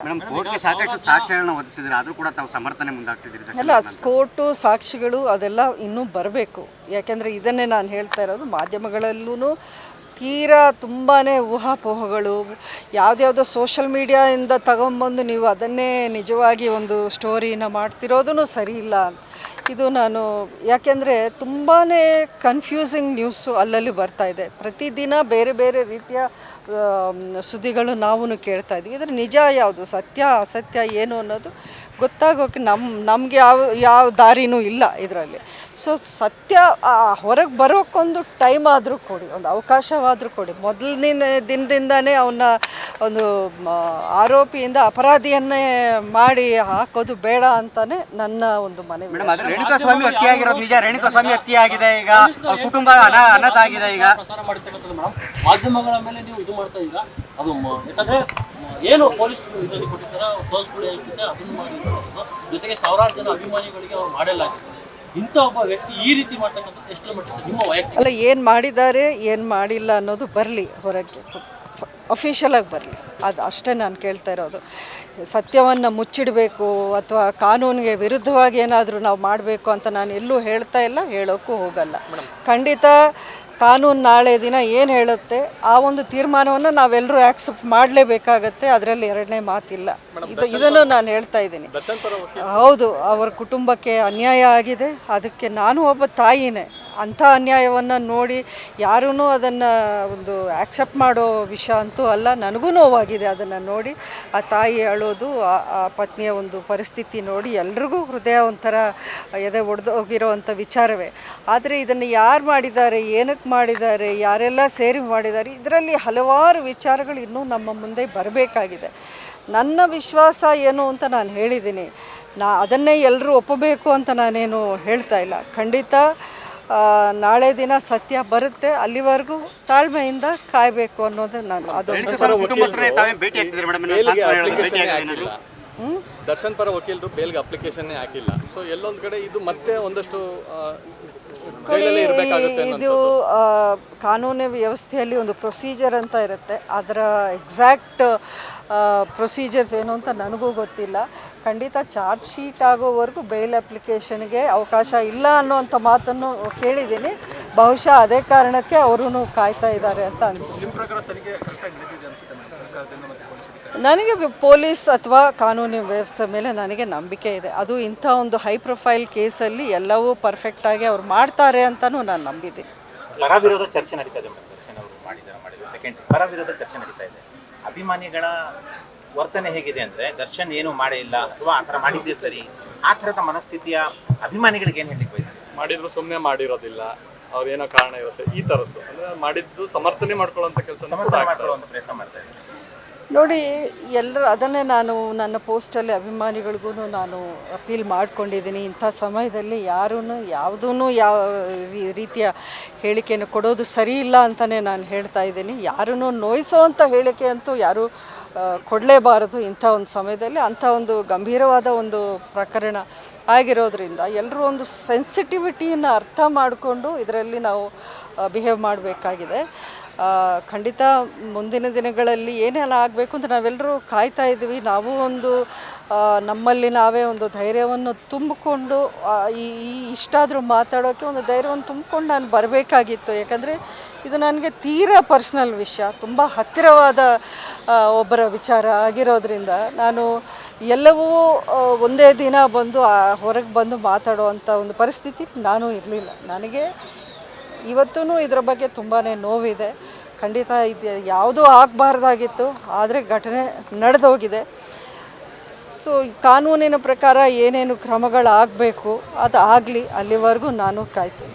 Madam ಕೋರ್ಟ್ಗೆ ಸಾಕಷ್ಟು ಸಾಕ್ಷ್ಯಗಳನ್ನ ಒದಗಿಸಿದ್ರೆ ಆದರೂ ಕೂಡ ತಾವು ಸಮರ್ಥನೆ ಮುಂದಾಗ್ತಿದ್ದೀರಿ ಅಲ್ಲ ಸ್ಕೋಟು ಸಾಕ್ಷಿಗಳು ಅದೆಲ್ಲ ಇನ್ನೂ ಬರಬೇಕು. ಯಾಕೆಂದ್ರೆ ಇದನ್ನೇ ನಾನು ಹೇಳ್ತಾ ಇರೋದು ಮಾಧ್ಯಮಗಳಲ್ಲೂ ತೀರಾ ತುಂಬಾ ಊಹಾಪೋಹಗಳು. ಯಾವುದ್ಯಾವುದೋ ಸೋಷಲ್ ಮೀಡಿಯಾಯಿಂದ ತಗೊಂಬಂದು ನೀವು ಅದನ್ನೇ ನಿಜವಾಗಿ ಒಂದು ಸ್ಟೋರಿನ ಮಾಡ್ತಿರೋದೂ ಸರಿ ಇಲ್ಲ. ಇದು ನಾನು, ಯಾಕೆಂದರೆ ತುಂಬಾ ಕನ್ಫ್ಯೂಸಿಂಗ್ ನ್ಯೂಸು ಅಲ್ಲಲ್ಲಿ ಬರ್ತಾ ಇದೆ. ಪ್ರತಿದಿನ ಬೇರೆ ಬೇರೆ ರೀತಿಯ ಸುದ್ದಿಗಳು ನಾವು ಕೇಳ್ತಾ ಇದ್ವಿ. ಇದ್ರ ನಿಜ ಯಾವುದು? ಸತ್ಯ, ಅಸತ್ಯ ಏನು ಅನ್ನೋದು ಗೊತ್ತಾಗೋಕೆ ನಮ್ಮ ನಮಗೆ ಯಾವ ಯಾವ ದಾರಿನೂ ಇಲ್ಲ ಇದರಲ್ಲಿ. ಸೊ ಸತ್ಯ ಹೊರಗೆ ಬರೋಕ್ಕೊಂದು ಟೈಮ್ ಆದರೂ ಕೊಡಿ ಒಂದು ಅವಕಾಶವಾದರೂ ಕೊಡಿ. ಮೊದಲನೇ ದಿನದಿಂದನೇ ಅವನ್ನ ಒಂದು ಆರೋಪಿಯಿಂದ ಅಪರಾಧಿಯನ್ನೇ ಮಾಡಿ ಹಾಕೋದು ಬೇಡ ಅಂತಾನೆ ನನ್ನ ಒಂದು ಮನವಿ. ರೇಣುಕಾಸ್ವಾಮಿ ಹತ್ಯೆಯಾಗಿರೋದು ನಿಜ ರೇಣುಕಾಸ್ವಾಮಿ ಹತ್ಯೆಯಾಗಿದೆ ಈಗ ಕುಟುಂಬ ಅನ ಅನಾಥ ಆಗಿದೆ ಈಗ. ಮಾಧ್ಯಮಗಳ ಮೇಲೆ ನೀವು ಇದು ಮಾಡ್ತಾ ಈಗ ಅದು ಯಾಕಂದ್ರೆ ಏನು ಪೊಲೀಸ್ ಇದರಲ್ಲಿ ಕೊಟ್ಟಿದ್ದಾರೆ ತೋರಿಸ್ಬಿಡಿ ಹೇಳ್ತಿದ್ದೆ ಅದನ್ನು ಮಾಡಿರೋದು ಜೊತೆಗೆ ಸಾವಿರಾರು ಜನ ಅಭಿಮಾನಿಗಳಿಗೆ ಅವ್ರು ಮಾಡಲಾಗಿದೆ. ಇಂಥ ಒಬ್ಬ ವ್ಯಕ್ತಿ ಈ ರೀತಿ ಮಾಡ್ತಕ್ಕಂಥದ್ದು ಎಷ್ಟು ಮಟ್ಟಿಗೆ ಸರ್? ನಿಮ್ಮ ವೈಯಕ್ತಿಕ ಅಲ್ಲ ಏನು ಮಾಡಿದ್ದಾರೆ ಏನು ಮಾಡಿಲ್ಲ ಅನ್ನೋದು ಬರಲಿ ಹೊರಗೆ. ಅಫಿಷಿಯಲಾಗಿ ಬರಲಿ. ಅದು ಅಷ್ಟೇ ನಾನು ಕೇಳ್ತಾ ಇರೋದು. ಸತ್ಯವನ್ನು ಮುಚ್ಚಿಡಬೇಕು ಅಥವಾ ಕಾನೂನಿಗೆ ವಿರುದ್ಧವಾಗಿ ಏನಾದರೂ ನಾವು ಮಾಡಬೇಕು ಅಂತ ನಾನು ಎಲ್ಲೂ ಹೇಳ್ತಾ ಇಲ್ಲ ಹೇಳೋಕ್ಕೂ ಹೋಗಲ್ಲ. ಖಂಡಿತ ಕಾನೂನು ನಾಳೆ ದಿನ ಏನು ಹೇಳುತ್ತೆ ಆ ಒಂದು ತೀರ್ಮಾನವನ್ನು ನಾವೆಲ್ಲರೂ ಆಕ್ಸೆಪ್ಟ್ ಮಾಡಲೇಬೇಕಾಗತ್ತೆ ಅದರಲ್ಲಿ ಎರಡನೇ ಮಾತಿಲ್ಲ. ಇದು ಇದನ್ನು ನಾನು ಹೇಳ್ತಾ ಇದ್ದೀನಿ. ಹೌದು ಅವರ ಕುಟುಂಬಕ್ಕೆ ಅನ್ಯಾಯ ಆಗಿದೆ ಅದಕ್ಕೆ ನಾನು ಒಬ್ಬ ತಾಯಿನೇ. ಅಂಥ ಅನ್ಯಾಯವನ್ನು ನೋಡಿ ಯಾರೂ ಅದನ್ನು ಒಂದು ಆಕ್ಸೆಪ್ಟ್ ಮಾಡೋ ವಿಷಯ ಅಂತೂ ಅಲ್ಲ, ನನಗೂ ನೋವಾಗಿದೆ ಅದನ್ನು ನೋಡಿ. ಆ ತಾಯಿ ಅಳೋದು ಆ- ಪತ್ನಿಯ ಒಂದು ಪರಿಸ್ಥಿತಿ ನೋಡಿ ಎಲ್ರಿಗೂ ಹೃದಯ ಒಂಥರ ಎದೆ ಒಡೆದೋಗಿರೋವಂಥ ವಿಚಾರವೇ. ಆದರೆ ಇದನ್ನು ಯಾರು ಮಾಡಿದ್ದಾರೆ ಏನಕ್ಕೆ ಮಾಡಿದ್ದಾರೆ, ಯಾರೆಲ್ಲ ಸೇರಿ ಮಾಡಿದ್ದಾರೆ, ಇದರಲ್ಲಿ ಹಲವಾರು ವಿಚಾರಗಳು ಇನ್ನೂ ನಮ್ಮ ಮುಂದೆ ಬರಬೇಕಾಗಿದೆ. ನನ್ನ ವಿಶ್ವಾಸ ಏನು ಅಂತ ನಾನು ಹೇಳಿದ್ದೀನಿ. ನಾ ಅದನ್ನೇ ಎಲ್ಲರೂ ಒಪ್ಪಬೇಕು ಅಂತ ನಾನೇನು ಹೇಳ್ತಾ ಇಲ್ಲ. ಖಂಡಿತ ನಾಳೆ ದಿನ ಸತ್ಯ ಬರುತ್ತೆ ಅಲ್ಲಿವರೆಗೂ ತಾಳ್ಮೆಯಿಂದ ಕಾಯಬೇಕು ಅನ್ನೋದು ನಾನು ಅದು ದರ್ಶನ್ ಪರ ವಕೀಲರು ಬೇಲ್ಗೆ ಅಪ್ಲಿಕೇಶನ್ ಹಾಕಿಲ್ಲ. ಸೊ ಎಲ್ಲೊಂದು ಕಡೆ ಇದು ಮತ್ತೆ ಒಂದಷ್ಟು ಇದು ಕಾನೂನು ವ್ಯವಸ್ಥೆಯಲ್ಲಿ ಒಂದು ಪ್ರೊಸೀಜರ್ ಅಂತ ಇರುತ್ತೆ. ಅದರ ಎಕ್ಸಾಕ್ಟ್ ಪ್ರೊಸೀಜರ್ಸ್ ಏನು ಅಂತ ನನಗೂ ಗೊತ್ತಿಲ್ಲ. ಖಂಡಿತ ಚಾರ್ಜ್ ಶೀಟ್ ಆಗೋವರೆಗೂ ಬೇಲ್ ಅಪ್ಲಿಕೇಶನ್ಗೆ ಅವಕಾಶ ಇಲ್ಲ ಅನ್ನುವಂಥ ಮಾತನ್ನು ಕೇಳಿದ್ದೀನಿ. ಬಹುಶಃ ಅದೇ ಕಾರಣಕ್ಕೆ ಅವರು ಕಾಯ್ತಾ ಇದ್ದಾರೆ ಅಂತ ಅನಿಸುತ್ತೆ. ನನಗೆ ಪೊಲೀಸ್ ಅಥವಾ ಕಾನೂನು ವ್ಯವಸ್ಥೆ ಮೇಲೆ ನನಗೆ ನಂಬಿಕೆ ಇದೆ. ಅದು ಇಂಥ ಒಂದು ಹೈ ಪ್ರೊಫೈಲ್ ಕೇಸಲ್ಲಿ ಎಲ್ಲವೂ ಪರ್ಫೆಕ್ಟಾಗಿ ಅವ್ರು ಮಾಡ್ತಾರೆ ಅಂತಲೂ ನಾನು ನಂಬಿದ್ದೀನಿ. ಪರವಿರೋಧ ನಡೀತಾ ಇದೆ ಸೆಕೆಂಡ್ ಚರ್ಚೆ ನಡೀತಾ ಇದೆ. ಅಭಿಮಾನಿಗಳ ವರ್ತನೆ ಹೇಗಿದೆ ಅಂದ್ರೆ ದರ್ಶನ್ ಏನು ಮಾಡೇ ಇಲ್ಲ ಅಥವಾ ಆ ಥರ ಮಾಡಿದ್ದೆ ಸರಿ ಆ ಥರದ ಮನಸ್ಥಿತಿಯ ಅಭಿಮಾನಿಗಳಿಗೆ ಏನು ಹೇಳಲಿಕ್ಕೆ ಬಯಸ್ತೀವಿ ಮಾಡಿದ್ರು ಸುಮ್ಮನೆ ಮಾಡಿರೋದಿಲ್ಲ ಅವ್ರೇನೋ ಕಾರಣ ಇರುತ್ತೆ ಈ ತರದ್ದು ಅಂದ್ರೆ ಮಾಡಿದ್ದು ಸಮರ್ಥನೆ ಮಾಡ್ಕೊಳ್ಳೋಂಥ ಕೆಲಸ ಪ್ರಯತ್ನ ಮಾಡ್ತಾ ಇದ್ದಾರೆ. ನೋಡಿ ಎಲ್ಲರೂ ಅದನ್ನೇ ನಾನು ನನ್ನ ಪೋಸ್ಟಲ್ಲಿ ಅಭಿಮಾನಿಗಳಿಗೂ ನಾನು ಅಪೀಲ್ ಮಾಡ್ಕೊಂಡಿದ್ದೀನಿ. ಇಂಥ ಸಮಯದಲ್ಲಿ ಯಾರೂ ಯಾವುದೂ ಯಾವ ರೀತಿಯ ಹೇಳಿಕೆಯನ್ನು ಕೊಡೋದು ಸರಿ ಇಲ್ಲ ಅಂತಲೇ ನಾನು ಹೇಳ್ತಾ ಇದ್ದೀನಿ. ಯಾರೂ ನೋಯಿಸೋ ಅಂಥ ಹೇಳಿಕೆ ಅಂತೂ ಯಾರೂ ಕೊಡಲೇಬಾರದು ಇಂಥ ಒಂದು ಸಮಯದಲ್ಲಿ ಅಂಥ ಒಂದು ಗಂಭೀರವಾದ ಒಂದು ಪ್ರಕರಣ ಆಗಿರೋದ್ರಿಂದ ಎಲ್ಲರೂ ಒಂದು ಸೆನ್ಸಿಟಿವಿಟಿಯನ್ನು ಅರ್ಥ ಮಾಡಿಕೊಂಡು ಇದರಲ್ಲಿ ನಾವು ಬಿಹೇವ್ ಮಾಡಬೇಕಾಗಿದೆ. ಖಂಡಿತ ಮುಂದಿನ ದಿನಗಳಲ್ಲಿ ಏನೆಲ್ಲ ಆಗಬೇಕು ಅಂತ ನಾವೆಲ್ಲರೂ ಕಾಯ್ತಾ ಇದ್ದೀವಿ. ನಾವು ಒಂದು ನಮ್ಮಲ್ಲಿ ನಾವೇ ಒಂದು ಧೈರ್ಯವನ್ನು ತುಂಬಿಕೊಂಡು ಈ ಇಷ್ಟಾದರೂ ಮಾತಾಡೋಕ್ಕೆ ಒಂದು ಧೈರ್ಯವನ್ನು ತುಂಬಿಕೊಂಡು ನಾನು ಬರಬೇಕಾಗಿತ್ತು. ಯಾಕಂದರೆ ಇದು ನನಗೆ ತೀರಾ ಪರ್ಸ್ನಲ್ ವಿಷಯ, ತುಂಬ ಹತ್ತಿರವಾದ ಒಬ್ಬರ ವಿಚಾರ ಆಗಿರೋದ್ರಿಂದ ನಾನು ಎಲ್ಲವೂ ಒಂದೇ ದಿನ ಬಂದು ಹೊರಗೆ ಬಂದು ಮಾತಾಡುವಂಥ ಒಂದು ಪರಿಸ್ಥಿತಿ ನಾನು ಇರಲಿಲ್ಲ. ನನಗೆ ಇವತ್ತೂ ಇದರ ಬಗ್ಗೆ ತುಂಬಾ ನೋವಿದೆ. ಖಂಡಿತ ಇದು ಯಾವುದೂ ಆಗಬಾರ್ದಾಗಿತ್ತು, ಆದರೆ ಘಟನೆ ನಡೆದೋಗಿದೆ. ಸೊ ಕಾನೂನಿನ ಪ್ರಕಾರ ಏನೇನು ಕ್ರಮಗಳಾಗಬೇಕು ಅದು ಆಗಲಿ ಅಲ್ಲಿವರೆಗೂ ನಾನು ಕಾಯ್ತೀನಿ.